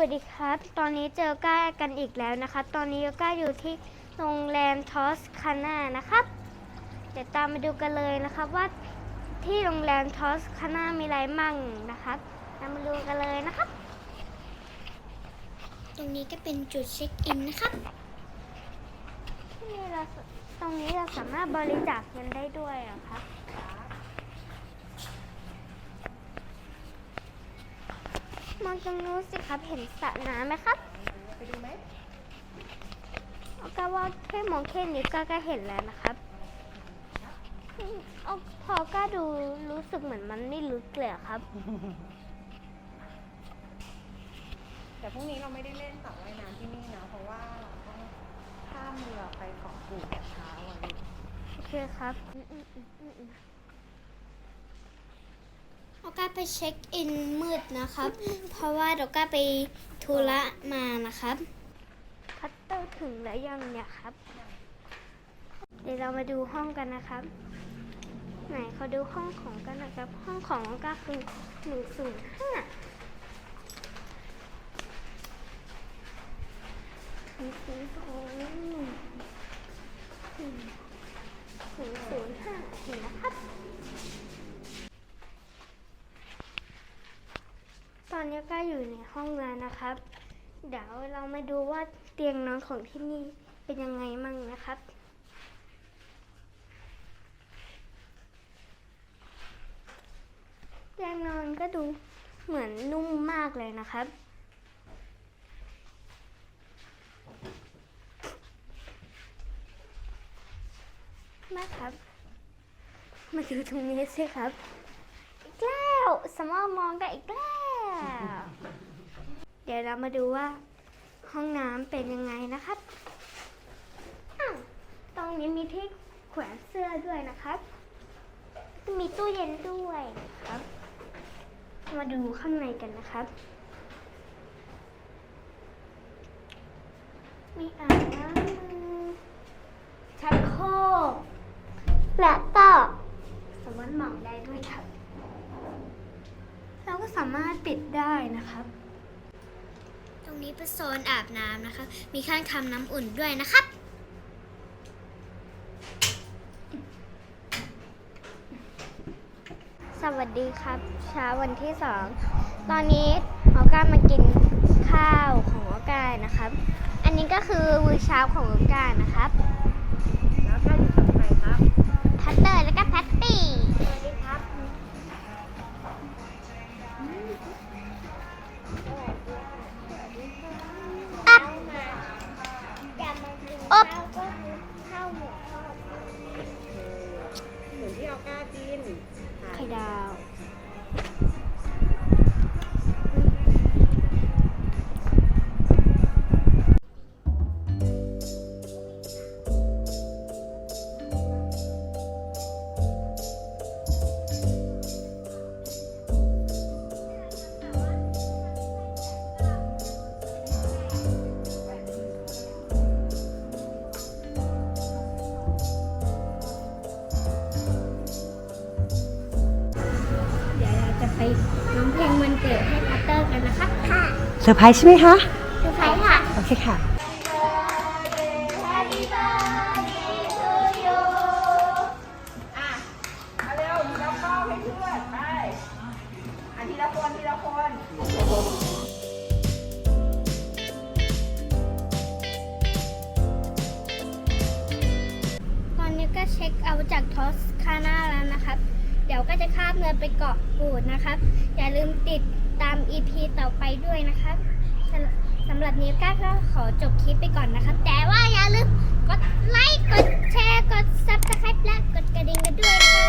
วัสดีครับ ตอนนี้เจอก้ากันอีกแล้วนะครับ ตอนนี้ก้าอยู่ที่โรงแรมทอสคาน่านะครับ เดี๋ยวตามมาดูกันเลยนะครับว่าที่โรงแรมทอสคาน่ามีอะไรมั่งนะครับตามมาดูกันเลยนะครับ ตรงนี้ก็เป็นจุดเช็คอินนะครับ ที่นี่เราตรงนี้เราสามารถบริจาคเงินได้ด้วยเหรอครับ องตรงนู้นสิครับเห็นสระน้ำไหมครับไปดูไหมเอาก็ว่าแค่มองแค่นี้ก็ก็เห็นแล้วนะครับอืมเอาพอก็ดูรู้สึกเหมือนมันไม่ลึกเลยอะครับ แต่พรุ่งนี้เราไม่ได้เล่นสระว่ายน้ำที่นี่นะเพราะว่าเราต้องข้ามเรือไปเกาะกูดแต่เช้าวันนี้โอเคครับอืมอืมอืมอืมอืม เราก็ไปเช็คอินมืดนะครับ เพราะว่าเราก็ไปธุระมานะครับพัตเตอร์ถึงแล้วยังเนี่ยครับ เดี๋ยวเรามาดูห้องกันนะครับ ไหนเขาดูห้องของกันนะครับ ห้องของน้องก้าคือหนึ่งศูนย์ห้าหนึ่งศูนย์ศูนย์หนึ่งศูนย์ห้าเห็นนะครับ อนนี้ก็อยู่ในห้องแล้วนะครับ เดี๋ยวเรามาดูว่าเตียงนอนของที่นี่เป็นยังไงมั่งนะครับ เตียงนอนก็ดูเหมือนนุ่มมากเลยนะครับ มาครับ มาดูตรงนี้สิครับ อีกแล้วสมองมองกันอีกแล้ว เดี๋ยวเรามาดูว่า ห้องน้ำเป็นยังไงนะครับอ้าวตรงนี้มีที่แขวนเสื้อด้วยนะครับ มีตู้เย็นด้วยนะครับ มาดูข้างในกันนะครับ มีอ่างน้ำมือชักโครกและก็สามารถหมองได้ด้วยครับ เราก็สามารถปิ ดได้นะครับ ตรงนี้เป็นโซนอาบน้ำนะคะ มีเครื่องทำน้ำอุ่นด้วยนะครับ สวัสดีครับ เช้าวันที่สองตอนนี้ออก้ามากินข้าวของออก้านะครับ อันนี้ก็คือมื้อเช้าของออก้านะครับ แล้วก็อยู่กับใครครับ พัตเตอร์แล้วก็ อ๊บข้าวหมูเหมือนที่เอาก้าจีนค่ะไข่ดาว ราจะไปร้องเพลงวันเกิดให้พัตเตอร์กันนะคะค่ะเซอร์ไพรส์ใช่ไหมคะคือใครค่ะ โอเคค่ะ Happy birthday to you มาเร็วทีละข้อให้เพื่อนไปอันทีละคนทีละคนตอนนี้ก็เช็คเอาท์จากทอสคาน่าแล้วนะครับ เดี๋ยวก็จะข้ามเนินไปเกาะกูดนะครับ อย่าลืมติดตาม EP ต่อไปด้วยนะครับสำหรับนี้ก็ขอจบคลิปไปก่อนนะครับ แต่ว่าอย่าลืมกดไลค์ กดแชร์ กดซับสไครป์และกดกระดิ่งกันด้วยนะคะ